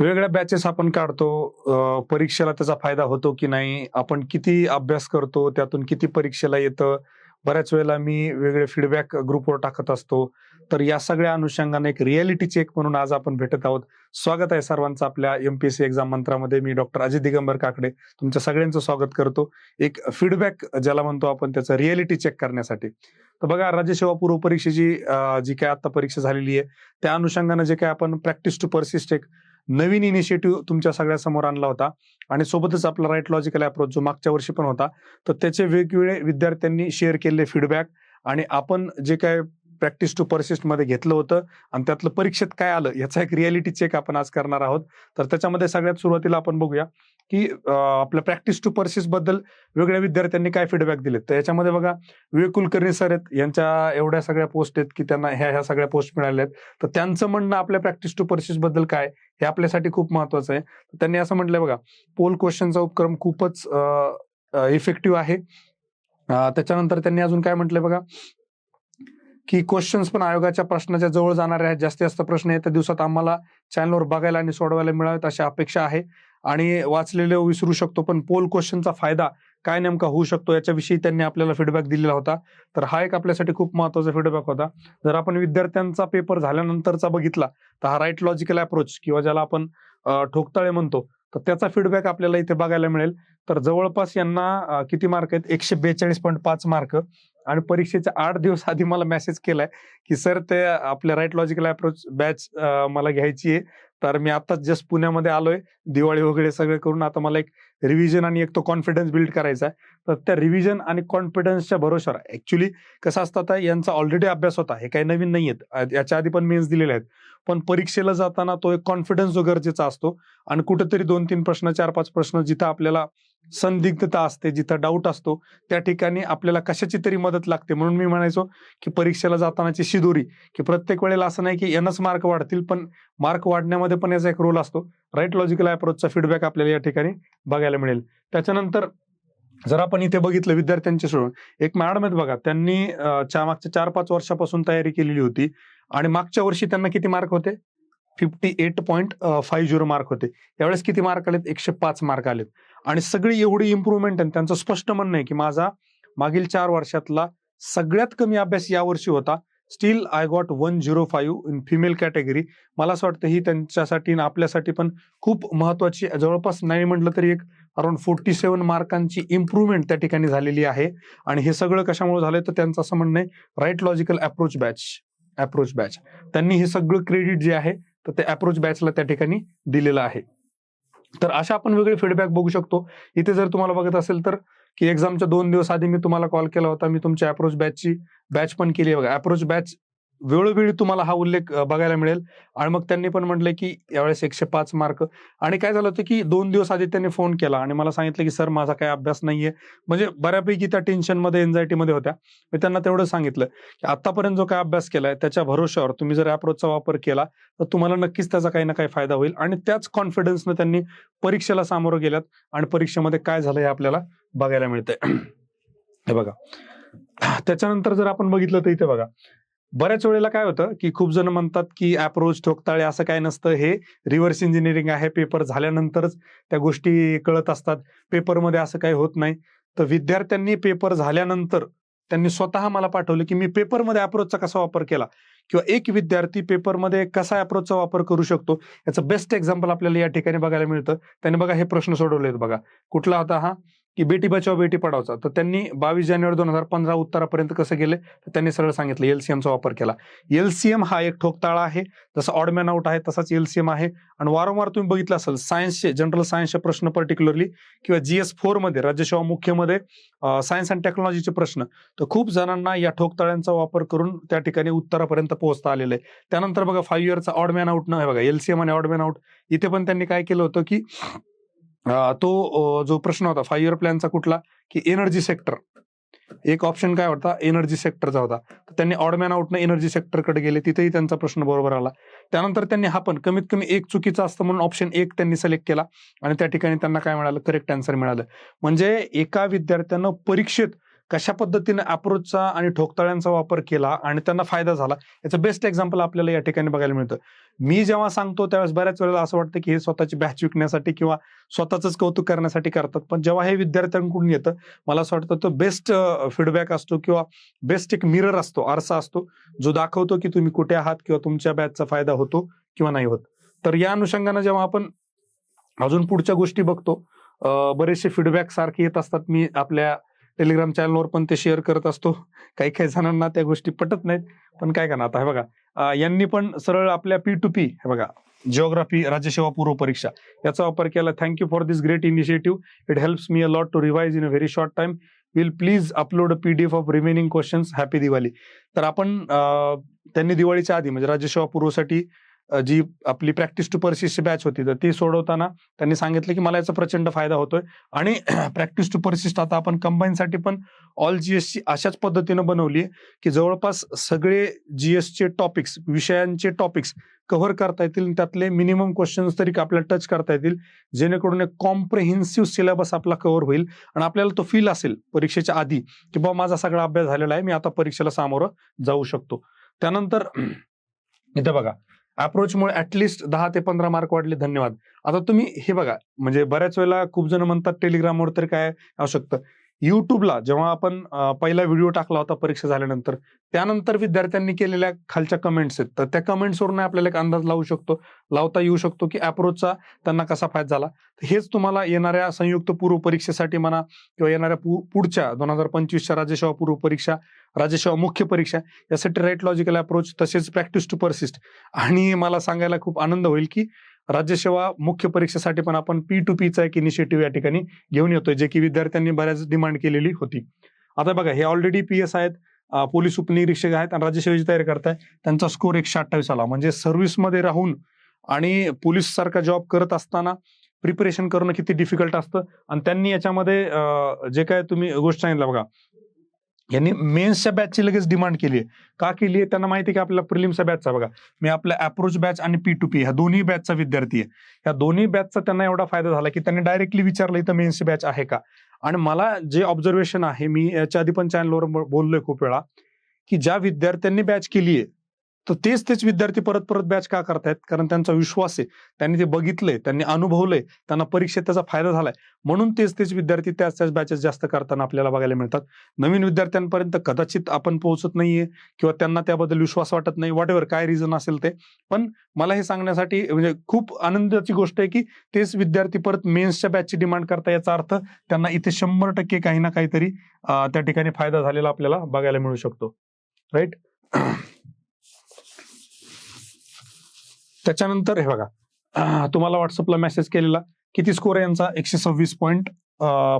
वेगळ्या बॅचेस आपण काढतो. परीक्षेला त्याचा फायदा होतो की नाही? आपण किती अभ्यास करतो? त्यातून किती परीक्षेला येतं? बऱ्याच वेळेला मी वेगळे फीडबॅक ग्रुपवर टाकत असतो. तर या सगळ्या अनुषंगाने एक रियालिटी चेक म्हणून आज आपण भेटत आहोत. स्वागत आहे सर्वांचं आपल्या एमपीएससी एक्झाम मंत्रामध्ये. मी डॉक्टर अजय दिगंबर काकडे तुमच्या सगळ्यांचं स्वागत करतो. एक फीडबॅक ज्याला म्हणतो आपण त्याचा रियालिटी चेक करण्यासाठी. तर बघा राज्यसेवा पूर्व परीक्षेची जी काय आता परीक्षा झालेली आहे त्या अनुषंगाने जे काय आपण प्रॅक्टिस टू परसिस्ट एक नवीन इनिशिएटिव्ह तुमच्या सगळ्या समोर आणला होता. आणि सोबतच आपला राईट लॉजिकल अप्रोच जो मागच्या वर्षी पण होता तर त्याचे वेगवेगळे विद्यार्थ्यांनी शेअर केलेले फीडबॅक आणि आपण जे काय प्रॅक्टिस टू परसिस्टमध्ये घेतलं होतं आणि त्यातलं परीक्षेत काय आलं याचा एक रियालिटी चेक आपण आज करणार आहोत. तर त्याच्यामध्ये सगळ्यात सुरुवातीला आपण बघूया. की आपल्या प्रॅक्टिस टू पर्सिस्टबद्दल वेगळ्या विद्यार्थ्यांनी काय फीडबॅक दिलेत? तर याच्यामध्ये बघा विवेक कुलकर्णी सर आहेत. यांच्या एवढ्या सगळ्या पोस्ट आहेत की त्यांना ह्या ह्या सगळ्या पोस्ट मिळाल्या आहेत. तर त्यांचं म्हणणं आपल्या प्रॅक्टिस टू पर्सिस्टबद्दल काय? हे आपल्यासाठी खूप महत्वाचं आहे. त्यांनी असं म्हटलंय बघा पोल क्वेश्चनचा उपक्रम खूपच इफेक्टिव्ह आहे. त्याच्यानंतर त्यांनी अजून काय म्हटलंय बघा की क्वेश्चन्स पण आयोगाच्या प्रश्नाच्या जवळ जाणारे आहेत. जास्तीत जास्त प्रश्न येत्या दिवसात आम्हाला चॅनलवर बघायला आणि सोडवायला मिळावेत अशी अपेक्षा आहे. आणि वाचलेले विसरू शकतो पण पोल क्वेश्चनचा फायदा काय नेमका होऊ शकतो याच्याविषयी त्यांनी आपल्याला फीडबॅक दिलेला होता. तर हा एक आपल्यासाठी खूप महत्त्वाचा फीडबॅक होता. जर आपण विद्यार्थ्यांचा पेपर झाल्यानंतरचा बघितला तर हा राईट लॉजिकल अप्रोच किंवा ज्याला आपण ठोकताळे म्हणतो तर त्याचा फीडबॅक आपल्याला इथे बघायला मिळेल. तर जवळपास यांना किती मार्क आहेत? एकशे बेचाळीस पॉईंट पाच मार्क आणि परीक्षेच्या आठ दिवस आधी मला मेसेज केलाय की सर ते आपल्या राईट लॉजिकल अप्रोच बॅच मला घ्यायची आहे. तर मी आताच जस्ट पुण्यामध्ये आलोय. दिवाळी वगैरे सगळं करून आता मला एक रिव्हिजन आणि एक तो कॉन्फिडन्स बिल्ड करायचा आहे तर त्या रिव्हिजन आणि कॉन्फिडन्सच्या भरोशावर ऍक्च्युली कसं असतं आता यांचा ऑलरेडी अभ्यास होता. हे काही नवीन नाही आहेत याच्या आधी पण मेन्स दिलेले आहेत. पण परीक्षेला जाताना तो एक कॉन्फिडन्स जो गरजेचा असतो. आणि कुठेतरी दोन तीन प्रश्न चार पाच प्रश्न जिथं आपल्याला संदिग्धता असते जिथं डाऊट असतो त्या ठिकाणी आपल्याला कशाची तरी मदत लागते. म्हणून मी म्हणायचो की परीक्षेला जातानाची शिदोरी की प्रत्येक वेळेला असं नाही की एनच मार्क वाढतील पण मार्क वाढण्यामध्ये पण याचा एक रोल असतो. राईट लॉजिकल अप्रोचचा फीडबॅक आपल्याला या ठिकाणी बघायला मिळेल. त्याच्यानंतर जर आपण इथे बघितलं विद्यार्थ्यांचे सोडून एक मॅडम आहेत बघा त्यांनी च्या मागच्या चार पाच वर्षापासून तयारी केलेली होती आणि मागच्या वर्षी त्यांना किती मार्क होते? Fifty eight point five zero mark होते. यावेळेस किती मार्क आलेत? एकशे पाच मार्क आलेत. आणि सगळी एवढी इम्प्रुव्हमेंट आणि त्यांचं स्पष्ट म्हणणं आहे की माझा मागील चार वर्षातला सगळ्यात कमी अभ्यास यावर्षी होता. Still I got one zero five in female category मला असं वाटतं ही त्यांच्यासाठी आपल्यासाठी पण खूप महत्वाची जवळपास नाही म्हटलं तरी एक अराउंड फोर्टी सेवन मार्कांची इम्प्रुव्हमेंट त्या ठिकाणी झालेली आहे. आणि हे सगळं कशामुळे झालंय? तर त्यांचं असं म्हणणं आहे right logical approach batch approach batch त्यांनी हे सगळं क्रेडिट जे आहे तर ते अप्रोच बॅचला त्या ठिकाणी दिलेलं आहे. तर अशा आपण वेगळे फीडबॅक बघू शकतो. इथे जर तुम्हाला बघत असेल तर की एक्झामच्या दोन दिवस आधी मी तुम्हाला कॉल केला होता. मी तुमच्या अप्रोच बॅचची बॅच पण केली बघा. अप्रोच बॅच वेळोवेळी तुम्हाला हा उल्लेख बघायला मिळेल. आणि मग त्यांनी पण म्हटलं की यावेळेस एकशे पाच मार्क. आणि काय झालं होतं की दोन दिवस आधी त्यांनी फोन केला आणि मला सांगितलं की सर माझा काही अभ्यास नाहीये. म्हणजे बऱ्यापैकी त्या टेन्शनमध्ये एन्झायटीमध्ये होत्या. मी त्यांना तेवढं सांगितलं की आतापर्यंत जो काय अभ्यास केलाय त्याच्या भरोश्यावर तुम्ही जर अप्रोचचा वापर केला तर तुम्हाला नक्कीच त्याचा काही ना काही फायदा होईल. आणि त्याच कॉन्फिडन्सनं त्यांनी परीक्षेला सामोरं गेल्यात. आणि परीक्षेमध्ये काय झालं हे आपल्याला बघायला मिळतंय. हे बघा. त्याच्यानंतर जर आपण बघितलं तर इथे बघा. बऱ्याच वेळेला काय होतं की खूप जण म्हणतात की अप्रोच ठोकताळे असं काय नसतं. हे रिव्हर्स इंजिनिअरिंग आहे. पेपर झाल्यानंतरच त्या गोष्टी कळत असतात. पेपरमध्ये असं काही होत नाही. तर विद्यार्थ्यांनी पेपर झाल्यानंतर त्यांनी स्वतः मला पाठवलं की मी पेपरमध्ये अप्रोचचा कसा वापर केला? किंवा एक विद्यार्थी पेपरमध्ये कसा अप्रोचचा वापर करू शकतो? याचं बेस्ट एक्झाम्पल आपल्याला या ठिकाणी बघायला मिळतं. त्यांनी बघा हे प्रश्न सोडवलेत बघा. कुठला होता हा? की बेटी बचाव बेटी पढावचा तर त्यांनी बावीस जानेवारी दोन हजार पंधरा उत्तरापर्यंत कसं गेले? तर त्यांनी सरळ सांगितलं एलसीएमचा वापर केला. एलसीएम हा एक ठोकताळा आहे. जसं ऑडमॅन आउट आहे तसाच एलसीएम आहे. आणि वारंवार तुम्ही बघितलं असेल सायन्सचे जनरल सायन्सचे प्रश्न पर्टिक्युलरली किंवा जीएस फोरमध्ये राज्यसेवा मुख्यमध्ये सायन्स अँड टेक्नॉलॉजीचे प्रश्न. तर खूप जणांना या ठोकताळ्यांचा वापर करून त्या ठिकाणी उत्तरापर्यंत पोहोचता आलेलं आहे. त्यानंतर बघा फाईव्ह इयरचा ऑडमॅन आउट न बघा एलसीएम आणि ऑडमॅन आउट इथे पण त्यांनी काय केलं होतं की तो जो प्रश्न होता फाईव्ह इयर प्लॅनचा कुठला? की एनर्जी सेक्टर एक ऑप्शन काय होता? एनर्जी सेक्टरचा होता. तर त्यांनी ऑडमॅन आउटनं एनर्जी सेक्टरकडे गेले. तिथेही त्यांचा प्रश्न बरोबर आला. त्यानंतर त्यांनी हा पण कमीत कमी एक चुकीचा असतं म्हणून ऑप्शन एक त्यांनी सिलेक्ट केला. आणि त्या ठिकाणी त्यांना काय मिळालं? करेक्ट आन्सर मिळालं. म्हणजे एका विद्यार्थ्यानं परीक्षेत कशा पद्धतीने अप्रोचचा आणि ठोकताळ्यांचा वापर केला आणि त्यांना फायदा झाला याचं बेस्ट एक्झाम्पल आपल्याला या ठिकाणी बघायला मिळतं. मी जेव्हा सांगतो त्यावेळेस बऱ्याच वेळेला असं वाटतं की हे स्वतःची बॅच विकण्यासाठी किंवा स्वतःच कौतुक करण्यासाठी करतात. पण जेव्हा हे विद्यार्थ्यांकडून येतं मला असं वाटतं तो बेस्ट फीडबॅक असतो किंवा बेस्ट एक मिरर असतो आरसा असतो जो दाखवतो की तुम्ही कुठे आहात किंवा तुमच्या बॅचचा फायदा होतो किंवा नाही होत. तर या अनुषंगानं जेव्हा आपण अजून पुढच्या गोष्टी बघतो बरेचसे फीडबॅक सारखे येत असतात. मी आपल्या टेलिग्राम चॅनलवर पण ते शेअर करत असतो. काही काही जणांना त्या गोष्टी पटत नाहीत. पण काय करणार आता हे बघा. यांनी पण सरळ आपल्या पी टू पी हे बघा जिओग्राफी राज्यसेवा पूर्व परीक्षा याचा वापर केला. Thank you for this great initiative it helps me a lot to revise in a very short time will please upload a PDF of remaining questions happy Diwali तर आपण त्यांनी दिवाळीच्या आधी म्हणजे राज्यसेवा पूर्वसाठी जी आपली प्रॅक्टिस टू परसिस्ट बॅच होती तर ती सोडवताना त्यांनी सांगितलं की मला याचा प्रचंड फायदा होतोय. आणि प्रॅक्टिस टू पर्सिस्ट आता आपण कंबाईनसाठी पण ऑल जीएसची अशाच पद्धतीनं बनवली की जवळपास सगळे जीएसचे टॉपिक्स विषयांचे टॉपिक्स कव्हर करता येतील त्यातले मिनिमम क्वेश्चन्स तरी आपल्याला टच करता येतील जेणेकरून एक कॉम्प्रेहेन्सिव्ह सिलेबस आपला कव्हर होईल आणि आपल्याला तो फील असेल परीक्षेच्या आधी की बाबा माझा सगळा अभ्यास झालेला आहे मी आता परीक्षेला सामोरं जाऊ शकतो. त्यानंतर इथं बघा अप्रोचमुळे ऍटलिस्ट दहा ते पंधरा मार्क वाढले. धन्यवाद. आता तुम्ही हे बघा म्हणजे बऱ्याच वेळेला खूप जण म्हणतात टेलिग्रामवर तर काय असू शकतं. युट्यूबला जेव्हा आपण पहिला व्हिडिओ टाकला होता परीक्षा झाल्यानंतर त्यानंतर विद्यार्थ्यांनी केलेल्या खालच्या कमेंट्स आहेत. तर त्या कमेंट्सवरून आपल्याला एक अंदाज लावू शकतो लावता येऊ शकतो की अप्रोचचा त्यांना कसा फायदा झाला. हेच तुम्हाला येणाऱ्या संयुक्त पूर्व परीक्षेसाठी म्हणा किंवा येणाऱ्या पु- पुढच्या दोन हजार पंचवीसच्या राज्यसेवा पूर्व परीक्षा राज्यसेवा मुख्य परीक्षा यासाठी राईट लॉजिकल अप्रोच तसेच प्रॅक्टिस टू परसिस्ट आणि मला सांगायला खूप आनंद होईल की राज्यसेवा मुख्य परीक्षेसाठी पण आपण पी टू पीचा एक इनिशिएटिव्ह या ठिकाणी घेऊन येतोय जे की विद्यार्थ्यांनी बऱ्याच डिमांड केलेली होती. आता बघा हे ऑलरेडी पी एस आहेत पोलीस उपनिरीक्षक आहेत आणि राज्यसेवेची तयारी करताय. त्यांचा स्कोर एकशे अठ्ठावीस आला. म्हणजे सर्व्हिसमध्ये राहून आणि पोलीस सारखा जॉब करत असताना प्रिपरेशन करणं किती डिफिकल्ट असतं. आणि त्यांनी याच्यामध्ये जे काय तुम्ही गोष्ट सांगितलं बघा यांनी मेन्सच्या बॅचची लगेच डिमांड केली आहे का केली आहे त्यांना माहिती आहे की आपल्या प्रिलिम्सच्या बॅचचा बघा. मी आपल्या अप्रोच बॅच आणि पी टू पी ह्या दोन्ही बॅचचा विद्यार्थी आहे. ह्या दोन्ही बॅचचा त्यांना एवढा फायदा झाला की त्यांनी डायरेक्टली विचारलं इथं मेन्सची बॅच आहे का? आणि मला जे ऑब्झर्वेशन आहे मी याच्या आधी पण चॅनलवर बोललोय खूप वेळा की ज्या विद्यार्थ्यांनी बॅच केली आहे तर तेच तेच विद्यार्थी परत परत बॅच का करतायत? कारण त्यांचा विश्वास आहे. त्यांनी ते बघितलंय त्यांनी अनुभवलंय त्यांना परीक्षेत त्याचा फायदा झालाय. म्हणून तेच तेच विद्यार्थी त्याच त्याच बॅचेस जास्त करताना आपल्याला बघायला मिळतात. नवीन विद्यार्थ्यांपर्यंत कदाचित आपण पोहोचत नाहीये किंवा त्यांना त्याबद्दल विश्वास वाटत नाही. वॉट काय रिझन असेल ते. पण मला हे सांगण्यासाठी म्हणजे खूप आनंदाची गोष्ट आहे की तेच विद्यार्थी परत मेन्सच्या बॅचची डिमांड करता याचा अर्थ त्यांना इथे शंभर टक्के काही ना काहीतरी त्या ठिकाणी फायदा झालेला आपल्याला बघायला मिळू शकतो. राईट त्याच्यानंतर हे बघा तुम्हाला व्हॉट्सअपला मेसेज केलेला किती स्कोर आहे यांचा? एकशे सव्वीस पॉईंट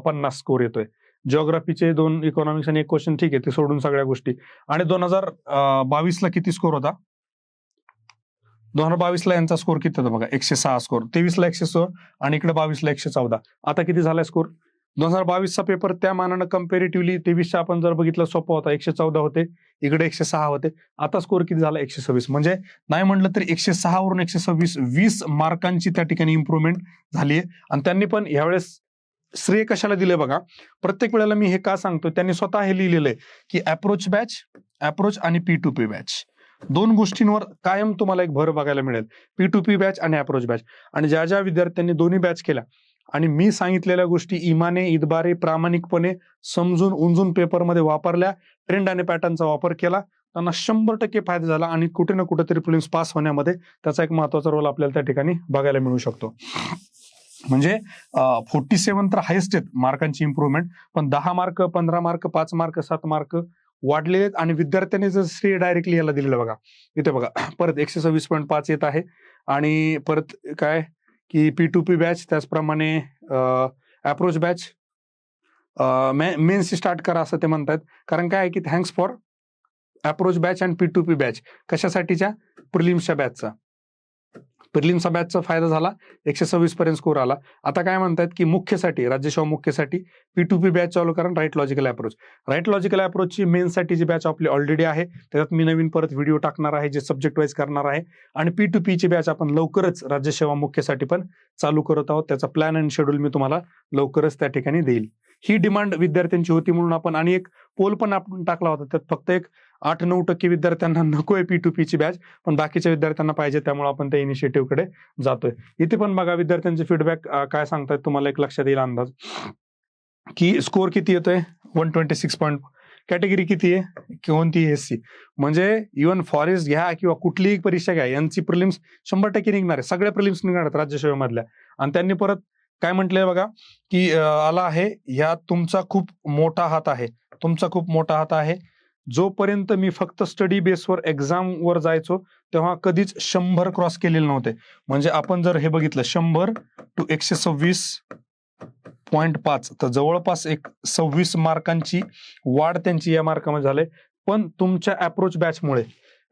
पन्नास स्कोर येतोय. जिओग्राफीचे दोन इकॉनॉमिक्स आणि एक क्वेश्चन ठीक आहे ते सोडून सगळ्या गोष्टी. आणि दोन हजार बावीसला किती स्कोर होता? दोन हजार बावीसला यांचा स्कोर किती होता बघा? एकशे सहा स्कोर तेवीसला एकशे सोळा आणि इकडे बावीसला एकशे चौदा. आता किती झालाय स्कोर दोन हजार बावीसचा पेपर त्या मानानं कम्पेरेटिव्हली तेवीसचा आपण जर बघितलं सोपा होता. एकशे चौदा होते इकडे एकशे सहा होते. आता स्कोर किती झाला? एकशे सव्वीस. म्हणजे नाही म्हटलं तरी एकशे सहा वरून एकशे सव्वीस वीस मार्कांची त्या ठिकाणी इम्प्रुव्हमेंट झाली आहे आणि त्यांनी पण यावेळेस श्रेय कशाला दिले बघा? प्रत्येक वेळेला मी हे का सांगतो त्यांनी स्वतः हे लिहिलेलं आहे की अप्रोच बॅच अप्रोच आणि पी टू पी बॅच दोन गोष्टींवर कायम तुम्हाला एक भर बघायला मिळेल. पी टू पी बॅच आणि अप्रोच बॅच आणि ज्या ज्या विद्यार्थ्यांनी दोन्ही बॅच केल्या आणि मी सांगितलेल्या गोष्टी इमाने इदबारे प्रामाणिकपणे समजून उंजून पेपरमध्ये वापरल्या ट्रेंड आणि पॅटर्नचा वापर केला. त्यांना शंभर टक्के फायदा झाला आणि कुठे ना कुठेतरी प्रिलिम्स पास होण्यामध्ये त्याचा एक महत्त्वाचा रोल आपल्याला त्या ठिकाणी बघायला मिळू शकतो. म्हणजे फोर्टी सेवन तर हायेस्ट आहेत मार्कांची इम्प्रुव्हमेंट पण दहा मार्क पंधरा मार्क पाच मार्क सात मार्क वाढलेले आहेत आणि विद्यार्थ्यांनी जर श्रेय डायरेक्टली याला दिलेलं बघा. इथे बघा परत एकशे सव्वीस पॉईंट पाच येत आहे आणि परत काय? की पी टू पी बॅच त्याचप्रमाणे अप्रोच बॅच मेन्स स्टार्ट करा असं ते म्हणतात कारण काय आहे की thanks for approach batch and P to P batch कशासाठीच्या? प्रिलिम्सच्या बॅचचा प्रिलिम्स बॅचचा फायदा झाला एकशे सव्वीस पर्यंत स्कोर आला. आता काय म्हणतात की मुख्यसाठी राज्यसेवा मुख्यसाठी पी टू पी बॅच चालू करा right logical approach right logical अप्रोचची मेनसाठी जी बॅच आपली ऑलरेडी आहे त्याच्यात मी नवीन परत व्हिडिओ टाकणार आहे जे सब्जेक्ट वाईज करणार आहे. आणि पी टू पीची बॅच आपण लवकरच राज्यसेवा मुख्यसाठी पण चालू करत आहोत. त्याचा प्लॅन अँड शेड्यूल मी तुम्हाला लवकरच त्या ठिकाणी देईल. ही डिमांड विद्यार्थ्यांची होती म्हणून आपण आणि एक पोल पण आपण टाकला होता. त्यात फक्त एक आठ नऊ टक्के विद्यार्थ्यांना नकोय पी टू ची बॅच पण बाकीच्या विद्यार्थ्यांना पाहिजे त्यामुळे आपण त्या इनिशिएटिव्हकडे जातोय. इथे पण बघा विद्यार्थ्यांचे फीडबॅक काय सांगतायत तुम्हाला एक लक्षात येईल अंदाज. की स्कोअर किती येतोय? One twenty six point category किती आहे? कोणती एस सी म्हणजे इव्हन फॉरेस्ट घ्या किंवा कुठलीही परीक्षा घ्या यांची प्रिलिम्स शंभर टक्के निघणार आहे. सगळ्या प्रिलिम्स निघणार आहेत राज्यसेवेमधल्या आणि त्यांनी परत काय म्हटलंय बघा की आला आहे ह्या तुमचा खूप मोठा हात आहे. तुमचा खूप मोठा हात आहे. जोपर्यंत मी फक्त स्टडी बेसवर एक्झाम वर जायचो तेव्हा कधीच शंभर क्रॉस केलेले नव्हते. म्हणजे आपण जर हे बघितलं शंभर टू एकशे सव्वीस पॉईंट पाच. तर जवळपास एक सव्वीस मार्कांची वाढ त्यांची या मार्कामध्ये झाले. पण तुमच्या अप्रोच बॅचमुळे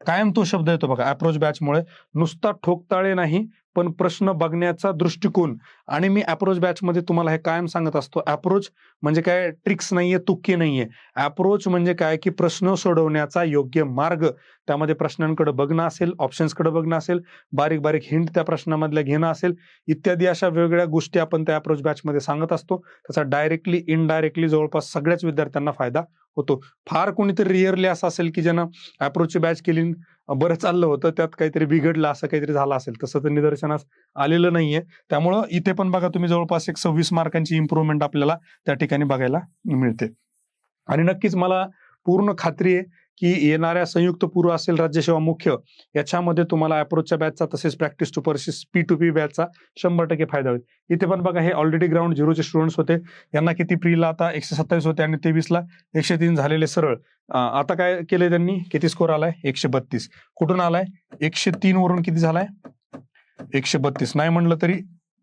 कायम तो शब्द येतो बघा अप्रोच बॅचमुळे नुसता ठोकताळे नाही पण प्रश्न बघण्याचा दृष्टिकोन. आणि मी अप्रोच बॅच मध्ये तुम्हाला हे कायम सांगत असतो. अप्रोच म्हणजे काय? ट्रिक्स नाहीये तुक्की नाहीये. अप्रोच म्हणजे काय? की प्रश्न सोडवण्याचा योग्य मार्ग. त्यामध्ये प्रश्नांकडे बघणं असेल ऑप्शन्सकडे बघणं असेल बारीक बारीक हिंट त्या प्रश्नामधल्या घेणं असेल इत्यादी अशा वेगवेगळ्या गोष्टी आपण त्या अप्रोच बॅच मध्ये सांगत असतो. त्याचा डायरेक्टली इनडायरेक्टली जवळपास सगळ्याच विद्यार्थ्यांना फायदा होतो. फार कोणीतरी रिअरली असं असेल की ज्यानं अप्रोचची बॅच केली बरं चाललं होतं त्यात काहीतरी बिघडलं असं काहीतरी झालं असेल. तसं तर निदर्शनास आलेलं नाहीये. त्यामुळं इथे पण बघा तुम्ही जवळपास एक सव्वीस मार्कांची इम्प्रुव्हमेंट आपल्याला त्या ठिकाणी बघायला मिळते. आणि नक्कीच मला पूर्ण खात्री आहे की येणाऱ्या संयुक्त पूर्व असेल राज्यसेवा मुख्य याच्यामध्ये तुम्हाला अप्रोचच्या बॅचचा तसेच practice to persist P to P बॅचचा शंभर टक्के फायदा होईल. इथे पण बघा हे ऑलरेडी ग्राउंड झिरोचे स्टुडंट्स होते. यांना किती प्रीला आता एकशे सत्तावीस होते आणि तेवीसला एकशे तीन झालेले सरळ. आता काय केलंय त्यांनी? किती स्कोर आलाय? एकशे बत्तीस. कुठून आलाय? एकशे तीन वरून किती झालाय? एकशे बत्तीस. नाही म्हणलं तरी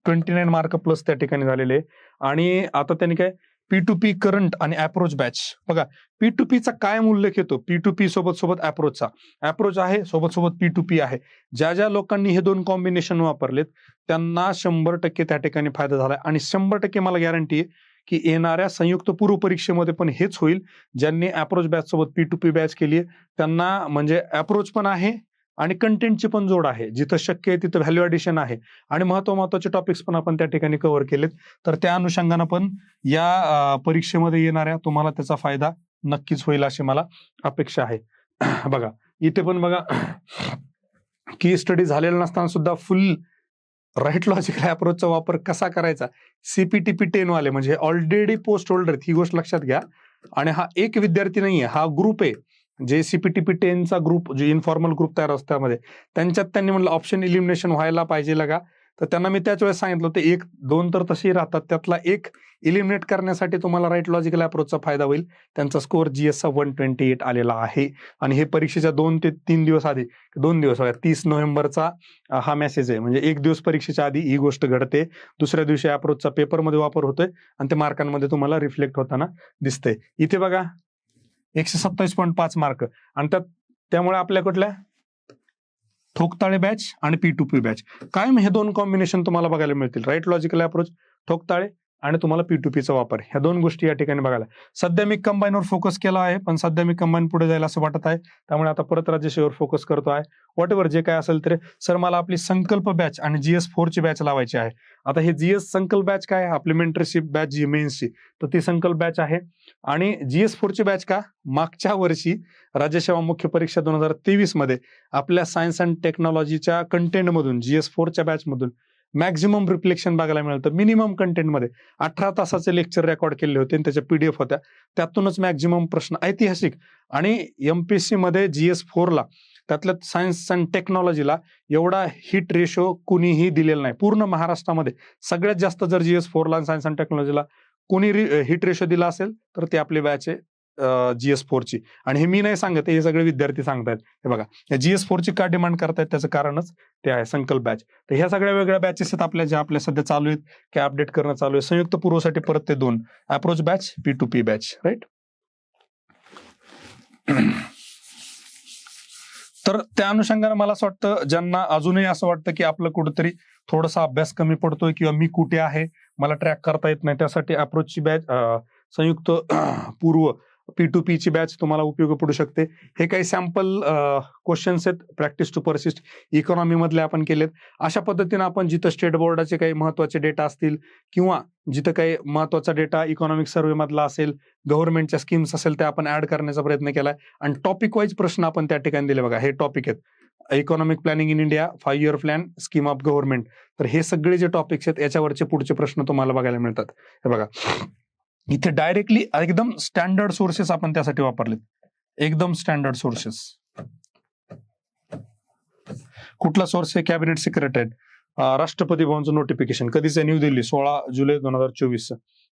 ट्वेंटी नाईन मार्क प्लस त्या ठिकाणी झालेले. आणि आता त्यांनी काय? पी टू पी करंट आणि अप्रोच बॅच बघा पी टू पीचा काय उल्लेख येतो पी टू पी सोबत सोबत अप्रोचचा अप्रोच आहे सोबत सोबत पी टू पी आहे. ज्या ज्या लोकांनी हे दोन कॉम्बिनेशन वापरलेत त्यांना शंभर टक्के त्या ठिकाणी फायदा झाला आणि शंभर टक्के मला गॅरंटी आहे की येणाऱ्या संयुक्त पूर्व परीक्षेमध्ये पण हेच होईल. ज्यांनी अप्रोच बॅच सोबत पी टू पी बॅच केली आहे त्यांना म्हणजे अप्रोच पण आहे आणि कंटेंटची पण जोड आहे. जिथं शक्य आहे तिथं व्हॅल्यू ॲडिशन आहे. आणि महत्त्व महत्त्वाचे टॉपिक्स पण आपण त्या ठिकाणी कव्हर केलेत. तर त्या अनुषंगानं पण या परीक्षेमध्ये येणाऱ्या तुम्हाला त्याचा फायदा नक्कीच होईल अशी मला अपेक्षा आहे. बघा इथे पण बघा की स्टडी झालेला नसताना सुद्धा फुल राईट लॉजिकल अप्रोचचा वापर कसा करायचा? सीपीटीपी टेन वाले म्हणजे ऑलरेडी पोस्ट होल्डर ही गोष्ट लक्षात घ्या. आणि हा एक विद्यार्थी नाहीये हा ग्रुप आहे. जे सीपीटीपी टेनचा ग्रुप जे इन्फॉर्मल ग्रुप तयार असतो त्यामध्ये त्यांच्यात त्यांनी म्हणलं ऑप्शन इलिमिनेशन व्हायला पाहिजे का तर त्यांना मी त्याच वेळेस सांगितलं होतं एक दोन तर तसेही राहतात. त्यातला एक इलिमिनेट करण्यासाठी तुम्हाला राईट लॉजिकल अप्रोचचा फायदा होईल. त्यांचा स्कोअर जीएसचा वन ट्वेंटी एट आलेला आहे. आणि हे परीक्षेच्या दोन ते तीन दिवस आधी दोन दिवस तीस नोव्हेंबरचा हा मेसेज आहे. म्हणजे एक दिवस परीक्षेच्या आधी ही गोष्ट घडते. दुसऱ्या दिवशी अप्रोचचा पेपरमध्ये वापर होतोय. आणि ते मार्कांमध्ये तुम्हाला रिफ्लेक्ट होताना दिसतंय. इथे बघा एकशे सत्तावीस पॉईंट पाच मार्क आणि त्यात त्यामुळे आपल्या कुठल्या? ठोकताळे बॅच आणि पी टू पी बॅच कायम हे दोन कॉम्बिनेशन तुम्हाला बघायला मिळतील? राईट लॉजिकल अप्रोच ठोकताळे आणि तुम्हाला पी टू पीचा वापर. ह्या दोन गोष्टी या ठिकाणी बघायला. सध्या मी कंबाईनवर फोकस केला आहे पण सध्या मी कंबाईन पुढे जायला असं वाटत आहे. त्यामुळे आता परत राज्यसेवेवर फोकस करतो आहे. वॉट एव्हर जे काय असेल तरी सर मला आपली संकल्प बॅच आणि जीएस ची बॅच लावायची आहे. आता हे जीएस संकल्प बॅच काय आहे? आपली मेंटरशिप बॅच जी मेन्सची तर ती संकल्प बॅच आहे. आणि जीएस ची बॅच का? मागच्या वर्षी राज्यसेवा मुख्य परीक्षा दोन हजार तेवीसमध्ये आपल्या सायन्स अँड टेक्नॉलॉजीच्या कंटेंटमधून जीएस फोरच्या बॅचमधून मॅक्झिमम रिफ्लेक्शन बघायला मिळतं मिनिमम कंटेंटमध्ये अठरा तासाचे लेक्चर रेकॉर्ड केले होते आणि त्याच्या पीडीएफ होत्या. त्यातूनच मॅक्झिमम प्रश्न ऐतिहासिक आणि यम पी सीमध्ये जी एस फोरला त्यातल्या सायन्स अँड टेक्नॉलॉजीला एवढा हिट रेशो कुणीही दिलेला नाही. पूर्ण महाराष्ट्रामध्ये सगळ्यात जास्त जर जी एस फोरला सायन्स अँड टेक्नॉलॉजीला कोणी हिट रेशो दिला असेल तर ते आपले बॅच आहे जीएस फोरची आणि हे मी नाही सांगत हे सगळे विद्यार्थी सांगतायत. हे बघा या जीएस फोरची का डिमांड करतायत त्याचं कारणच ते आहे संकल्प बॅच तर ह्या सगळ्या वेगळ्या बॅचेस आहेत आपल्या ज्या आपल्या सध्या चालू आहेत की अपडेट करणं चालू आहे. संयुक्त पूर्वसाठी परत ते दोन. Approach batch P to P batch right तर त्या अनुषंगाने मला असं वाटतं ज्यांना अजूनही असं वाटतं की आपलं कुठंतरी थोडासा अभ्यास कमी पडतोय किंवा मी कुठे आहे मला ट्रॅक करता येत नाही त्यासाठी अप्रोचची बॅच संयुक्त पूर्व पी टू पी ची बॅच तुम्हाला उपयोगी पडू शकते. हे काही सॅम्पल क्वेश्चन्स आहेत प्रॅक्टिस टू परसिस्ट इकॉनॉमीमधले आपण केलेत. अशा पद्धतीने आपण जिथं स्टेट बोर्डाचे काही महत्त्वाचे डेटा असतील किंवा जिथं काही महत्त्वाचा डेटा इकॉनॉमिक सर्व्हेमधला असेल गव्हर्नमेंटच्या स्कीम्स असेल त्या आपण ऍड करण्याचा प्रयत्न केलाय. आणि टॉपिक वाईज प्रश्न आपण त्या ठिकाणी दिले बघा. हे टॉपिक आहेत. Economic planning in India five year plan scheme of government तर हे सगळे जे टॉपिक्स आहेत याच्यावरचे पुढचे प्रश्न तुम्हाला बघायला मिळतात. हे बघा. इथे डायरेक्टली एकदम स्टँडर्ड सोर्सेस आपण त्यासाठी वापरलेत. एकदम स्टँडर्ड सोर्सेस कुठला सोर्स आहे? कॅबिनेट सिक्रेटरी राष्ट्रपती भवनचं नोटिफिकेशन कधीच आहे? न्यू दिल्ली सोळा जुलै दोन हजार चोवीस.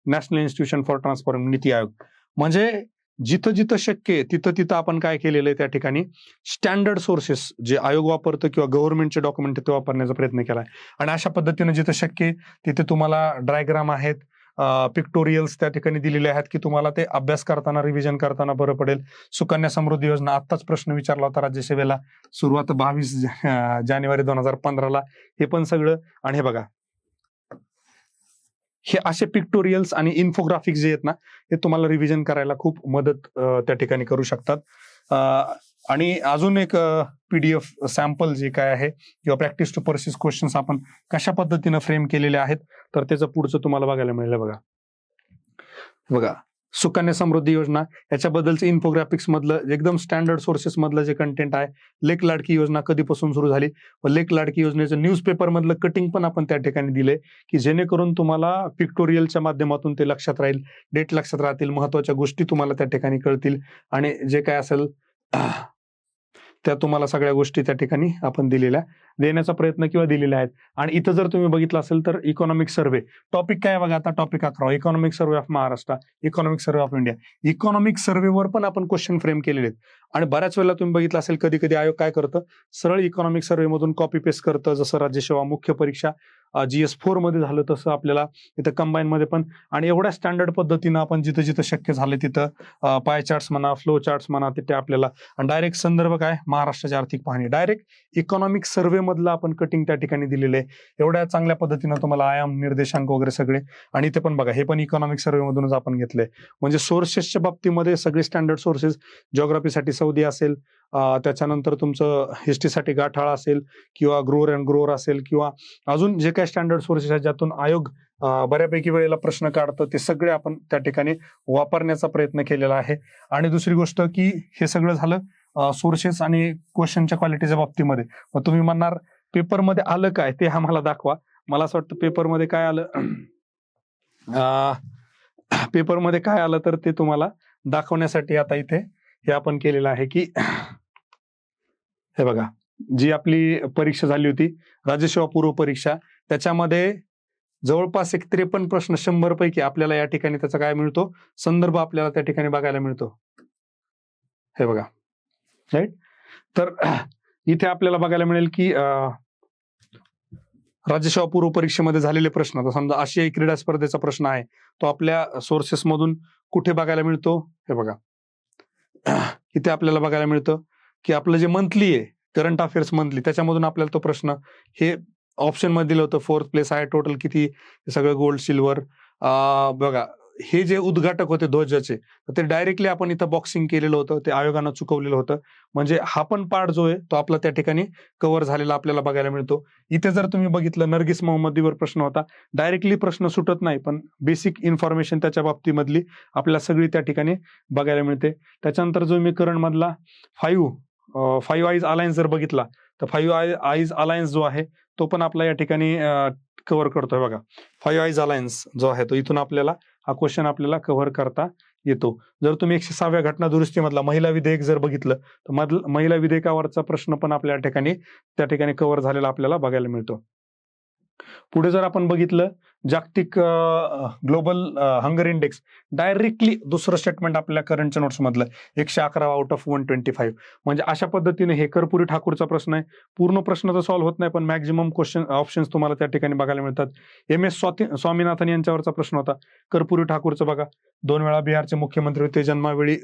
National institution for transform NITI Aayog म्हणजे जिथं जिथं शक्य आहे तिथं तिथं आपण काय केलेलं आहे त्या ठिकाणी? स्टँडर्ड सोर्सेस जे आयोग वापरतो किंवा गव्हर्नमेंटचे डॉक्युमेंट ते वापरण्याचा प्रयत्न केला आहे आणि अशा पद्धतीने जिथं शक्य आहे तिथे तुम्हाला डायग्राम आहेत. पिक्टोरियल्स त्या ठिकाणी दिलेले आहेत की तुम्हाला ते अभ्यास करताना रिव्हिजन करताना बरं पडेल. सुकन्या समृद्धी योजना आत्ताच प्रश्न विचारला होता राज्यसेवेला सुरुवात बावीस जानेवारी दोन हजार पंधराला. हे पण सगळं आणि हे बघा. हे असे पिक्टोरियल्स आणि इन्फोग्राफिक्स जे आहेत ना हे तुम्हाला रिव्हिजन करायला खूप मदत त्या ठिकाणी करू शकतात. अं, आणि अजून एक पीडीएफ सॅम्पल जे काय आहे किंवा प्रॅक्टिस टू परसिस क्वेश्चन्स आपण कशा पद्धतीनं फ्रेम केलेले आहेत तर त्याचं पुढचं तुम्हाला बघायला मिळेल बघा. बघा सुकन्या समृद्धी योजना याच्याबद्दलचं इन्फोग्राफिक्स मधलं एकदम स्टँडर्ड सोर्सेस मधलं जे कंटेंट आहे लेक लाडकी योजना कधीपासून सुरू झाली? व लेक लाडकी योजनेचं न्यूजपेपर मधलं कटिंग पण आपण त्या ठिकाणी दिले की जेणेकरून तुम्हाला पिक्टोरियलच्या माध्यमातून ते लक्षात राहील डेट लक्षात राहतील महत्त्वाच्या गोष्टी तुम्हाला त्या ठिकाणी कळतील. आणि जे काय असेल त्या तुम्हाला सगळ्या गोष्टी त्या ठिकाणी आपण दिलेल्या देण्याचा प्रयत्न किंवा दिलेल्या आहेत. आणि इथं जर तुम्ही बघितलं असेल तर इकॉनॉमिक सर्व्हे टॉपिक काय बघा आता? टॉपिक अकरा. Economic survey of Maharashtra economic survey of India economic सर्व्हेवर पण आपण क्वेश्चन फ्रेम केलेले आहेत. आणि बऱ्याच वेळेला तुम्ही बघितलं असेल कधी कधी आयोग काय करतं? सरळ इकॉनॉमिक सर्व्हेमधून कॉपी पेस्ट करतं. जसं राज्यसेवा मुख्य परीक्षा जीएस फोरमध्ये झालं तसं आपल्याला इथं कंबाईन मध्ये पण. आणि एवढ्या स्टँडर्ड पद्धतीनं आपण जिथं जिथं शक्य झालं तिथं पाय चार्ट्स म्हणा फ्लो चार्ट्स म्हणा तिथे आपल्याला. आणि डायरेक्ट संदर्भ काय? महाराष्ट्राची आर्थिक पाहणी. डायरेक्ट इकॉनॉमिक सर्व्हे मधलं आपण कटिंग त्या ठिकाणी दिलेलं आहे. एवढ्या चांगल्या पद्धतीनं तुम्हाला आयाम निर्देशांक वगैरे सगळे. आणि इथे पण बघा हे पण इकॉनॉमिक सर्व्हे मधूनच आपण घेतलंय. म्हणजे सोर्सेसच्या बाबतीमध्ये सगळे स्टँडर्ड सोर्सेस जिओग्राफीसाठी सौदी असेल त्याच्यानंतर तुमचं हिस्ट्रीसाठी गाठाळा असेल किंवा ग्रोअर अँड ग्रोअर असेल किंवा अजून जे काही स्टँडर्ड सोर्सेस आहेत ज्यातून आयोग बऱ्यापैकी वेळेला प्रश्न काढतं ते सगळे आपण त्या ठिकाणी वापरण्याचा प्रयत्न केलेला आहे. आणि दुसरी गोष्ट की हे सगळं झालं सोर्सेस आणि क्वेश्चनच्या क्वालिटीच्या बाबतीमध्ये. मग तुम्ही म्हणणार पेपरमध्ये आलं काय? ते आम्हाला दाखवा. मला असं वाटतं पेपरमध्ये काय आलं? पेपरमध्ये काय आलं तर ते तुम्हाला दाखवण्यासाठी आता इथे हे आपण केलेलं आहे की हे बघा जी आपली परीक्षा झाली होती राज्यसेवा पूर्व परीक्षा त्याच्यामध्ये जवळपास एक त्रेपन्न प्रश्न शंभर पैकी आपल्याला या ठिकाणी त्याचा काय मिळतो? संदर्भ आपल्याला त्या ठिकाणी बघायला मिळतो. हे बघा राईट तर इथे आपल्याला बघायला मिळेल की राज्यसेवा पूर्व परीक्षेमध्ये झालेले प्रश्न आता समजा आशियाई क्रीडा स्पर्धेचा प्रश्न आहे तो आपल्या सोर्सेस मधून कुठे बघायला मिळतो? हे बघा इथे आपल्याला बघायला मिळतं. की आपलं जे मंथली आहे करंट अफेअर्स मंथली त्याच्यामधून आपल्याला तो प्रश्न हे ऑप्शनमध्ये दिलं होतं फोर्थ प्लेस आहे टोटल किती? सगळं गोल्ड सिल्वर बघा हे जे उद्घाटक होते ध्वजाचे तर ते डायरेक्टली आपण इथं बॉक्सिंग केलेलं होतं ते आयोगानं चुकवलेलं होतं. म्हणजे हा पण पार्ट जो आहे तो आपला त्या ठिकाणी कव्हर झालेला आपल्याला बघायला मिळतो. इथे जर तुम्ही बघितलं नर्गिस मोहम्मदीवर प्रश्न होता. डायरेक्टली प्रश्न सुटत नाही पण बेसिक इन्फॉर्मेशन त्याच्या बाबतीमधली आपल्याला सगळी त्या ठिकाणी बघायला मिळते. त्याच्यानंतर जो मी करंट मधला फाईव्ह फाईव्ह आईज अलायन्स जर बघितला तर फाईव्ह आय आईज अलायन्स जो आहे तो पण आपला या ठिकाणी कव्हर करतोय बघा. फाईव्ह आईज अलायन्स जो आहे तो इथून आपल्याला हा क्वेश्चन आपल्याला कव्हर करता येतो. जर तुम्ही एकशे सहाव्या घटना दुरुस्तीमधला महिला विधेयक जर बघितलं तर महिला विधेयकावरचा प्रश्न पण आपल्या ठिकाणी त्या ठिकाणी कव्हर झालेला आपल्याला बघायला मिळतो. पुढे जर आपण बघितलं जागतिक ग्लोबल हंगर इंडेक्स डायरेक्टली दुसरं स्टेटमेंट आपल्या करंटच्या नोट्स मधलं एकशे अकरा out of one twenty five म्हणजे अशा पद्धतीने हे कर्पुरी ठाकूरचा प्रश्न आहे. पूर्ण प्रश्न तर सॉल्व्ह होत नाही पण मॅक्झिमम क्वेश्चन ऑप्शन्स तुम्हाला त्या ठिकाणी बघायला मिळतात. एम एस स्वामीनाथन यांच्यावरचा प्रश्न होता. कर्पुरी ठाकूरचा बघा. दोन वेळा बिहारचे मुख्यमंत्री होते. जन्मावेळी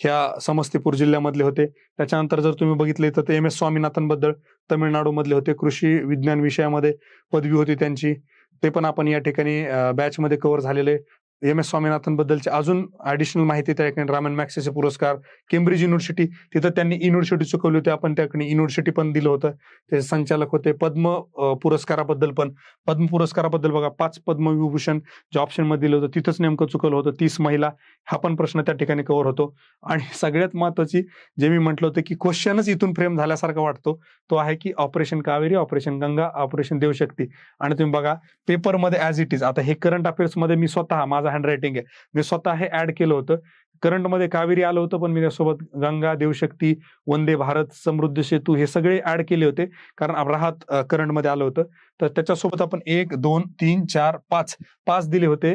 ह्या समस्तीपूर जिल्ह्यामधले होते. त्याच्यानंतर जर तुम्ही बघितले तर ते एम एस स्वामीनाथनबद्दल तामिळनाडू मधले होते कृषी विज्ञान विषयामध्ये पदवी होती त्यांची. ते पण आपण या ठिकाणी बॅच मध्ये कव्हर झालेले. एम एस स्वामीनाथन बद्दलची अजून ऍडिशनल माहिती त्या ठिकाणी रामन मॅक्सेचे पुरस्कार केम्ब्रिज युनिव्हर्सिटी तिथं त्यांनी युनिव्हर्सिटी चुकवली होती. आपण त्याकडे युनिव्हर्सिटी पण दिलं होतं. ते संचालक होते पद्म पुरस्काराबद्दल पण. पद्म पुरस्काराबद्दल बघा पाच पद्मविभूषण जे ऑप्शनमध्ये दिलं होतं तिथंच नेमकं चुकवलं होतं. तीस महिला हा पण प्रश्न त्या ठिकाणी कव्हर होतो. आणि सगळ्यात महत्वाची जे मी म्हटलं होतं की क्वेश्चनच इथून फ्रेम झाल्यासारखा वाटतो. तो आहे की operation Kaveri operation Ganga operation Devshakti आणि तुम्ही बघा पेपरमध्ये ऍज इट इज आता हे करंट अफेअर्समध्ये मी स्वतः माझा हँड रायटिंग आहे. मी स्वतः हे ऍड केलं होतं. करंटमध्ये कावेरी आलं होतं पण मी त्यासोबत गंगा देवशक्ती वंदे भारत समृद्ध सेतू हे सगळे ऍड केले होते. कारण राहत करंटमध्ये आलं होतं. तर त्याच्यासोबत आपण एक दोन तीन चार पाच पाच दिले होते.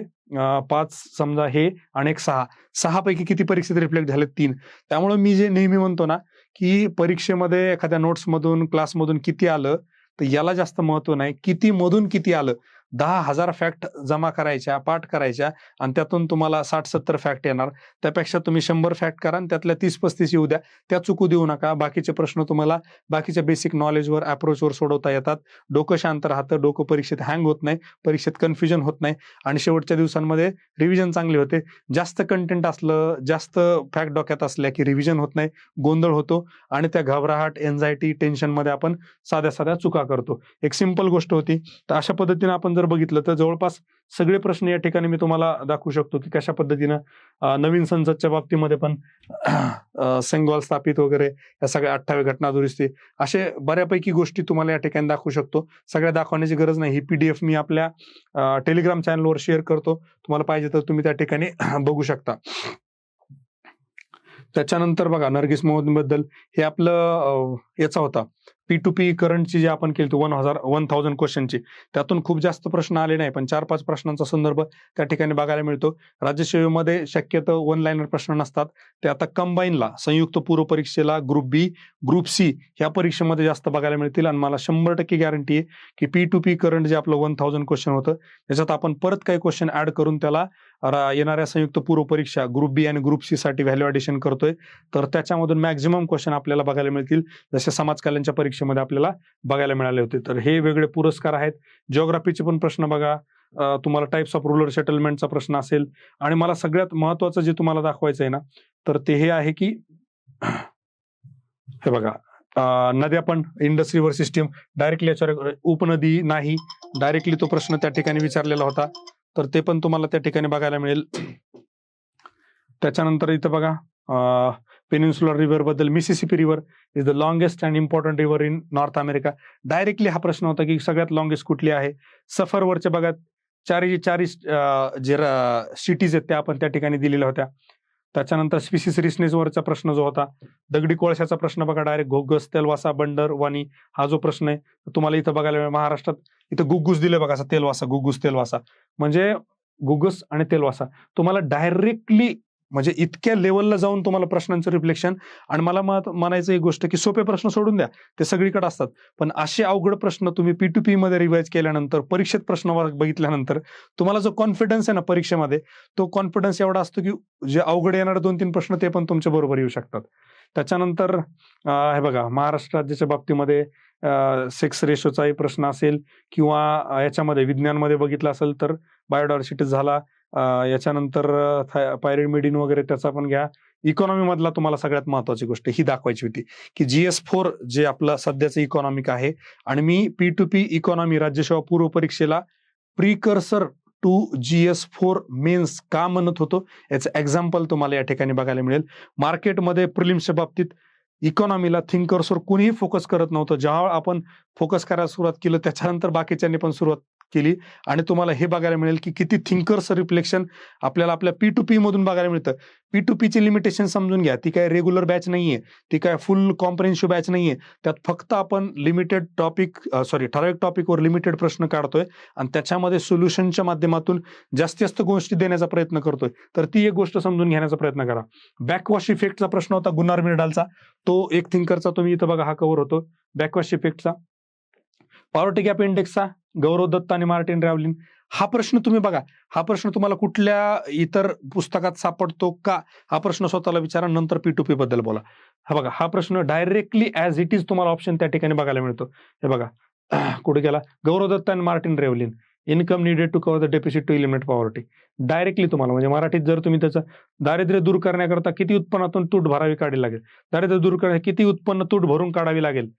पाच समजा हे आणि एक सहा. सहा पैकी किती परीक्षेत रिफ्लेक्ट झाले तीन. त्यामुळे मी जे नेहमी म्हणतो ना की परीक्षेमध्ये एखाद्या नोट्स मधून क्लासमधून किती आलं तर याला जास्त महत्त्व नाही. किती मधून किती आलं? दहा हजार फॅक्ट जमा करायच्या पाठ करायच्या आणि त्यातून तुम्हाला साठ सत्तर फॅक्ट येणार. त्यापेक्षा तुम्ही शंभर फॅक्ट करा आणि त्यातल्या तीस पस्तीस येऊ द्या. त्या चुकू देऊ नका. बाकीचे प्रश्न तुम्हाला बाकीच्या बेसिक नॉलेजवर अप्रोचवर सोडवता येतात. डोकं शांत राहतं. डोकं परीक्षेत हँग होत नाही. परीक्षेत कन्फ्युजन होत नाही. आणि शेवटच्या दिवसांमध्ये रिव्हिजन चांगले होते. जास्त कंटेंट असलं जास्त फॅक्ट डोक्यात असल्या की रिव्हिजन होत नाही. गोंधळ होतो आणि त्या घबराहट एन्झायटी टेन्शनमध्ये आपण साध्या साध्या चुका करतो. एक सिंपल गोष्ट होती. तर अशा पद्धतीने आपण जर बघितलं तर जवळपास सगळे प्रश्न या ठिकाणी मी तुम्हाला दाखवू शकतो की कशा पद्धतीनं नवीन संसदच्या बाबतीमध्ये पण अं, सेंगॉल स्थापित वगैरे या सगळ्या अठ्ठावी घटना दुरुस्ती असे बऱ्यापैकी गोष्टी तुम्हाला या ठिकाणी दाखवू शकतो. सगळ्या दाखवण्याची गरज नाही. ही पीडीएफ मी आपल्या टेलिग्राम चॅनलवर शेअर करतो. तुम्हाला पाहिजे तर तुम्ही त्या ठिकाणी बघू शकता. त्याच्यानंतर बघा नर्गिस मोहम्मदबद्दल हे आपलं याचा होता. पी टू पी करंटची जी आपण केली वन हजार वन थाउजंड क्वेश्चनची त्यातून खूप जास्त प्रश्न आले नाही पण चार पाच प्रश्नांचा संदर्भ त्या ठिकाणी बघायला मिळतो. राज्यसेवेमध्ये शक्यतो वन लाईनर प्रश्न नसतात. ते आता कंबाईनला संयुक्त पूर्व परीक्षेला ग्रुप बी ग्रुप सी ह्या परीक्षेमध्ये जास्त बघायला मिळतील आणि मला शंभर टक्के गॅरंटी आहे की पी टू पी करंट जे आपलं वन थाउजंड क्वेश्चन होतं त्याच्यात आपण परत काही क्वेश्चन ऍड करून त्याला येणाऱ्या संयुक्त पूर्व परीक्षा ग्रुप बी आणि ग्रुप सी साठी व्हॅल्यू ऍडिशन करतोय. तर त्याच्यामधून मॅक्झिमम क्वेश्चन आपल्याला बघायला मिळतील. जसे समाज कल्याणच्या परीक्षेमध्ये आपल्याला बघायला मिळाले होते. तर हे वेगळे पुरस्कार आहेत. जिओग्राफीचे पण प्रश्न बघा. तुम्हाला टाइप्स ऑफ रुरल सेटलमेंटचा प्रश्न असेल. आणि मला सगळ्यात महत्वाचं जे तुम्हाला दाखवायचं आहे ना तर ते हे आहे की हे बघा. नद्या पण इंडस रिव्हर सिस्टीम डायरेक्टली याच्यावर उपनदी नाही. डायरेक्टली तो प्रश्न त्या ठिकाणी विचारलेला होता. तर ते पण तुम्हाला त्या ठिकाणी बघायला मिळेल. त्याच्यानंतर इथं बघा peninsular रिव्हरबद्दल Mississippi river is the longest and important river in North America directly हा प्रश्न होता की सगळ्यात लॉंगेस्ट कुठली आहे? सफरवरच्या बघा चारी चारी जे सिटीज आहेत त्या आपण त्या ठिकाणी दिलेल्या होत्या. त्याच्यानंतर स्पिसिस रिसनेसवरचा प्रश्न जो होता दगडी कोळशाचा प्रश्न बघा डायरेक्ट घोगस तेलवासा बंडर वाणी हा जो प्रश्न आहे तुम्हाला इथं बघायला मिळेल. महाराष्ट्रात इथं गुग्गुस दिले बघा तेलवासा गुग्गुस तेलवासा म्हणजे गुगस आणि तेलवासा तुम्हाला डायरेक्टली म्हणजे इतक्या लेवलला जाऊन तुम्हाला प्रश्नांचं रिफ्लेक्शन आणि मला मत- म्हणायचं एक गोष्ट की सोपे प्रश्न सोडून द्या. ते सगळीकडे असतात. पण असे अवघड प्रश्न तुम्ही पी टू पी मध्ये रिवाईज केल्यानंतर परीक्षेत प्रश्न बघितल्यानंतर तुम्हाला जो कॉन्फिडन्स आहे ना परीक्षेमध्ये तो कॉन्फिडन्स एवढा असतो की जे अवघड येणारे दोन तीन प्रश्न ते पण तुमच्या बरोबर येऊ शकतात. त्याच्यानंतर हे बघा महाराष्ट्र राज्याच्या बाबतीमध्ये सेक्स रेशोचाही प्रश्न असेल किंवा याच्यामध्ये विज्ञानमध्ये बघितलं असेल तर बायोडायव्हर्सिटी झाला याच्यानंतर पायरिमिडिन वगैरे त्याचा पण घ्या. इकॉनॉमी मधला तुम्हाला सगळ्यात महत्वाची गोष्ट ही दाखवायची होती की जीएस फोर जे आपलं सध्याचं इकॉनॉमिक आहे आणि मी पी टू पी इकॉनॉमी राज्यसेवा पूर्व परीक्षेला precursor to G S four mains का म्हणत होतो याचं एक्झाम्पल तुम्हाला या ठिकाणी बघायला मिळेल. मार्केटमध्ये प्रिलिम्सच्या बाबतीत इकॉनॉमीला थिंकर्सवर कुणीही फोकस करत नव्हतं. जेव्हा आपण फोकस करायला सुरुवात केलं त्याच्यानंतर बाकीच्यांनी पण सुरुवात केली. आणि तुम्हाला हे बघायला मिळेल की किती थिंकर्स रिफ्लेक्शन आपल्याला आपल्या पी टू पी मधून बघायला मिळतं. पी टू पीची लिमिटेशन समजून घ्या. ती काय रेग्युलर बॅच नाहीये. ती काय फुल कॉम्प्रेन्शिव्ह बॅच नाहीये. त्यात फक्त आपण लिमिटेड टॉपिक सॉरी ठराविक टॉपिकवर लिमिटेड प्रश्न काढतोय आणि त्याच्यामध्ये सोल्युशनच्या माध्यमातून जास्तीत जास्त गोष्टी देण्याचा प्रयत्न करतोय. तर ती एक गोष्ट समजून घेण्याचा प्रयत्न करा. बॅकवॉश इफेक्टचा प्रश्न होता गुन्हार मिर्डालचा. तो एक थिंकरचा तुम्ही इथं बघा हा कव्हर होतो. बॅकवॉश इफेक्टचा पॉवर्टी गॅप इंडेक्सचा गौरव दत्त आणि मार्टिन रॅवलिन. हा प्रश्न तुम्ही बघा. हा प्रश्न तुम्हाला कुठल्या इतर पुस्तकात सापडतो का? हा प्रश्न स्वतःला विचारा नंतर पी टू पी बद्दल बोला. हा बघा हा प्रश्न डायरेक्टली ऍज इट इज तुम्हाला ऑप्शन त्या ठिकाणी बघायला मिळतो. हे बघा कुठे गेला? गौरव दत्त आणि Martin Ravallion. Income needed to cover the deficit to eliminate poverty directly तुम्हाला म्हणजे मराठीत जर तुम्ही त्याचं दारिद्र्य दूर करण्याकरता किती उत्पन्नातून तूट भरावी काढावी लागेल? दारिद्र्य दूर करण्या किती उत्पन्न तूट भरून काढावी लागेल?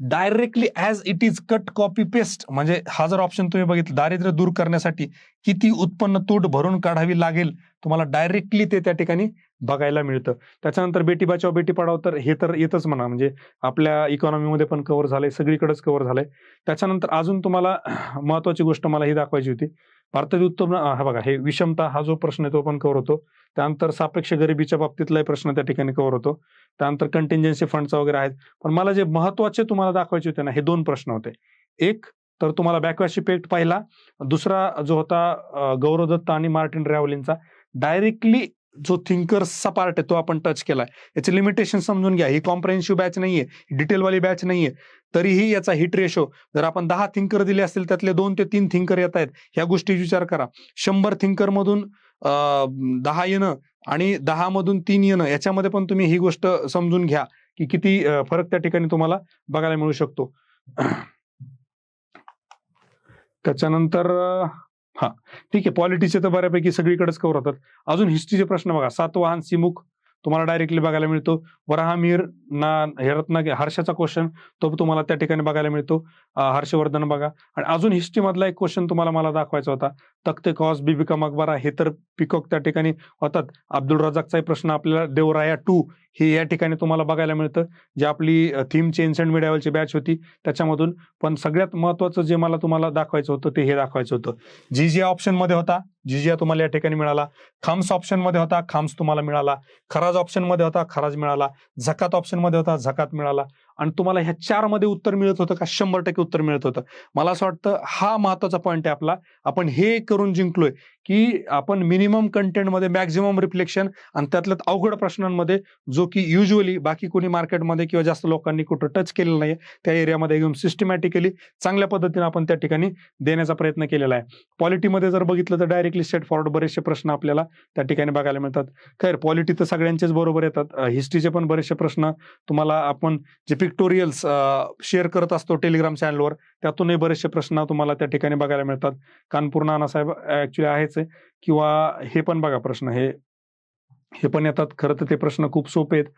Directly as it is cut copy paste म्हणजे हा जर ऑप्शन तुम्ही बघितलं दारिद्र्य दूर करण्यासाठी किती उत्पन्न तूट भरून काढावी लागेल तुम्हाला डायरेक्टली ते त्या ठिकाणी बघायला मिळतं. त्याच्यानंतर बेटी बचाव बेटी पढाव तर हे तर येतच म्हणा. म्हणजे आपल्या इकॉनॉमीमध्ये पण कव्हर झालंय सगळीकडेच कव्हर झालंय. त्याच्यानंतर अजून तुम्हाला महत्वाची गोष्ट मला ही दाखवायची होती. भारतातील उत्पन्न हा बघा हे विषमता हा जो प्रश्न आहे तो पण कव्हर होतो. त्यानंतर सापेक्ष गरिबीच्या बाबतीतलाही प्रश्न त्या ठिकाणी कव्हर होतो. त्यानंतर कंटिंजन्सी फंडचा वगैरे आहेत. पण मला जे महत्त्वाचे तुम्हाला दाखवायचे होते ना हे दोन प्रश्न होते. एक तर तुम्हाला बॅकवॅश इफेक्ट पाहिला. दुसरा जो होता गौरव दत्ता आणि मार्टिन रॅव्हलिनचा. डायरेक्टली जो थिंकर्सचा पार्ट आहे तो आपण टच केलाय. याचे लिमिटेशन समजून घ्या. ही कॉम्प्रेन्सिव्ह बॅच नाहीये. डिटेलवाली बॅच नाहीये. तरीही याचा हिट रेशो जर आपण दहा थिंकर दिले असतील त्यातले दोन ते तीन थिंकर येत आहेत ह्या गोष्टी विचार करा. शंभर थिंकर मधून दहा येणं आणि दहा मधून तीन येणं याच्यामध्ये पण तुम्ही ही गोष्ट समजून घ्या की किती फरक त्या ठिकाणी तुम्हाला बघायला मिळू शकतो. त्याच्यानंतर हा ठीक आहे. पॉलिटीचे तर बऱ्यापैकी सगळीकडेच कव्हर होतात. अजून हिस्ट्रीचे प्रश्न बघा. सातवाहन सिमुख तुम्हाला डायरेक्टली बघायला मिळतो. वराहमीर ना हेरत्ना हर्षाचा क्वेश्चन तो तुम्हाला त्या ठिकाणी बघायला मिळतो. हर्षवर्धन बघा. आणि अजून हिस्ट्री मधला एक क्वेश्चन तुम्हाला मला दाखवायचा होता. तख्ते कॉस बिबिका मकबरा हे तर पिकॉक त्या ठिकाणी होतात. अब्दुल रजाकचा प्रश्न आपल्याला देवराया टू हे या ठिकाणी तुम्हाला बघायला मिळतं. जे आपली थीम चेन्स अँड मिडियावरची बॅच होती. त्याच्यामधून पण सगळ्यात महत्वाचं जे मला तुम्हाला दाखवायचं होतं ते हे दाखवायचं होतं. जी जी ऑप्शनमध्ये होता जिजिया तुम्हाला या ठिकाणी मिळाला. खाम्स ऑप्शनमध्ये होता खाम्स तुम्हाला मिळाला. खराज ऑप्शनमध्ये होता खराज मिळाला. झकात ऑप्शनमध्ये होता झकात मिळाला. आणि तुम्हाला ह्या चारमध्ये उत्तर मिळत होतं का? शंभर टक्के उत्तर मिळत होतं. मला असं वाटतं हा महत्त्वाचा पॉईंट आहे आपला. आपण हे करून जिंकलोय. की आपण मिनिमम कंटेंटमध्ये मॅक्झिमम रिफ्लेक्शन आणि त्यातल्या अवघड प्रश्नांमध्ये जो की युजली बाकी कोणी मार्केटमध्ये किंवा जास्त लोकांनी कुठं टच केलेलं नाही त्या एरियामध्ये एकदम सिस्टमॅटिकली चांगल्या पद्धतीने आपण त्या ठिकाणी देण्याचा प्रयत्न केलेला आहे. पॉलिटीमध्ये जर बघितलं तर डायरेक्टली स्टेट फॉरवर्ड बरेचसे प्रश्न आपल्याला त्या ठिकाणी बघायला मिळतात. खैर पॉलिटी तर सगळ्यांचेच बरोबर येतात. हिस्ट्रीचे पण बरेचसे प्रश्न तुम्हाला आपण जे पिक्टोरियल्स शेअर करत असतो टेलिग्राम चॅनलवर त्यातूनही बरेचसे प्रश्न तुम्हाला त्या ठिकाणी बघायला मिळतात. कानपूर नानासाहेब ऍक्च्युली आहेच. आहे किंवा हे पण बघा प्रश्न हे हे पण येतात. खरं तर ते प्रश्न खूप सोपे आहेत.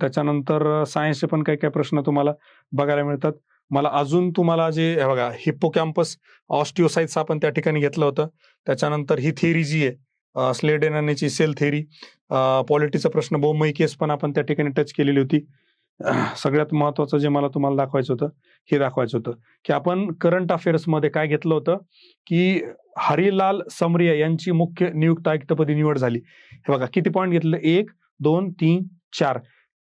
त्याच्यानंतर सायन्सचे पण काही काही प्रश्न तुम्हाला बघायला मिळतात. मला अजून तुम्हाला जे बघा हिप्पो कॅम्पस ऑस्टिओसाइट्स आपण त्या ठिकाणी घेतलं होतं. त्याच्यानंतर ही थेरी जी आहे स्लेड सेल थेरी पॉलिटीचा प्रश्न बहुमयी केस पण आपण त्या ठिकाणी टच केलेली होती. सगळ्यात महत्वाचं जे मला तुम्हाला दाखवायचं होतं हे दाखवायचं होतं. की आपण करंट अफेअर्समध्ये काय घेतलं होतं? की हरिलाल समरिया यांची मुख्य नियुक्त आयुक्तपदी निवड झाली. हे बघा किती पॉईंट घेतलं? एक दोन तीन चार.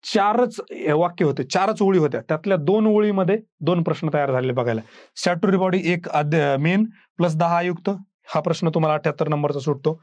चारच वाक्य होते चारच ओळी होत्या. त्यातल्या दोन ओळीमध्ये दोन प्रश्न तयार झालेले बघायला. स्टॅट्युरी बॉडी एक मेन प्लस दहा आयुक्त. हा प्रश्न तुम्हाला अठ्याहत्तर नंबरचा सुटतो.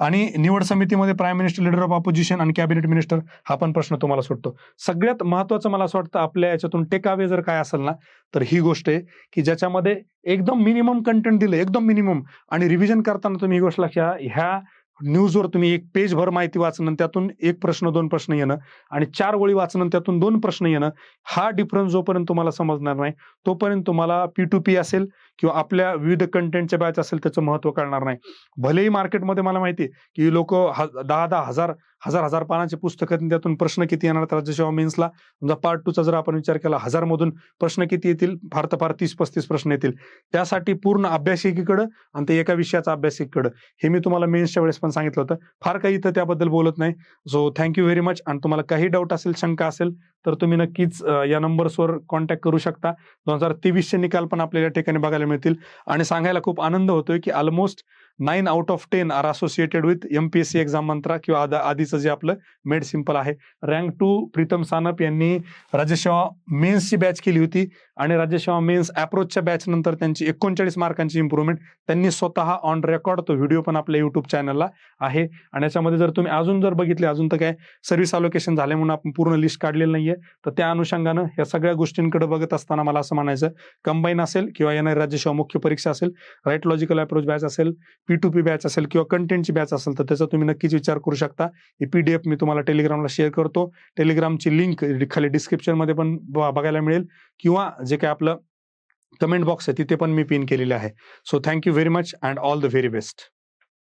आणि निवड समितीमध्ये prime minister leader of opposition आणि कॅबिनेट मिनिस्टर हा पण प्रश्न तुम्हाला सुटतो. सगळ्यात महत्वाचं मला असं वाटतं आपल्या याच्यातून टेकावे जर काय असेल ना तर ही गोष्ट आहे की ज्याच्यामध्ये एकदम मिनिमम कंटेंट दिलं एकदम मिनिमम आणि रिव्हिजन करताना तुम्ही ही गोष्ट लक्षात ह्या न्यूजवर तुम्ही एक पेजभर माहिती वाचणं त्यातून एक प्रश्न दोन प्रश्न येणं आणि चार ओळी वाचणं त्यातून दोन प्रश्न येणं हा डिफरन्स जोपर्यंत तुम्हाला समजणार नाही तोपर्यंत तुम्हाला पी टू पी असेल किंवा आपल्या विविध कंटेंटच्या बॅच असेल त्याचं महत्त्व कळणार नाही. भलेही मार्केटमध्ये मला माहिती आहे की लोक दहा दहा हजार हजार हजार पानाचे पुस्तकं त्यातून प्रश्न किती येणार राज्यसेवा मेन्सला समजा पार्ट टूचा जर आपण विचार केला हजार मधून प्रश्न किती येतील? फार तर फार तीस पस्तीस प्रश्न येतील. त्यासाठी पूर्ण अभ्यासिकेकडं आणि ते एका विषयाचा अभ्यासिकेकडं हे मी तुम्हाला मेन्सच्या वेळेस पण सांगितलं होतं. फार काही इथं त्याबद्दल बोलत नाही. सो थँक्यू व्हेरी मच आणि तुम्हाला काही डाऊट असेल शंका असेल तर तुम्ही नक्कीच या नंबर्सवर कॉन्टॅक्ट करू शकता. दोन हजार तेवीसचे निकाल पण आपल्याला ठिकाणी बघायला मिळतील. आणि सांगायला खूप आनंद होतोय की almost nine out of ten are associated with MPSC exam Mantra किंवा आधीचं जे आपलं मेड सिंपल आहे. रँक टू प्रीतम सानप यांनी राज्यसेवा मेन्सची बॅच केली होती आणि राज्यसेवा मेन्स अप्रोचच्या बॅच नंतर त्यांची एकोणचाळीस मार्कांची इम्प्रुव्हमेंट त्यांनी स्वतः ऑन रेकॉर्ड तो व्हिडिओ पण आपल्या युट्यूब चॅनलला आहे. आणि याच्यामध्ये जर तुम्ही अजून जर बघितले अजून तर काय सर्व्हिस अलोकेशन झाले म्हणून आपण पूर्ण लिस्ट काढलेलं नाहीये. तर त्या अनुषंगानं या सगळ्या गोष्टींकडे बघत असताना मला असं म्हणायचं कंबाईन असेल किंवा येणारी राज्यसेवा मुख्य परीक्षा असेल राईट लॉजिकल अप्रोच बॅच असेल पी टू पी बॅच असेल किंवा कंटेंटची बॅच असेल तर त्याचा तुम्ही नक्कीच विचार करू शकता. ही पीडीएफ मी तुम्हाला टेलिग्रामला शेअर करतो. टेलिग्रामची लिंक खाली डिस्क्रिप्शनमध्ये पण बघायला मिळेल. किंवा जे काय आपलं कमेंट बॉक्स आहे तिथे पण मी पिन केलेले आहे. So thank you very much and all the very best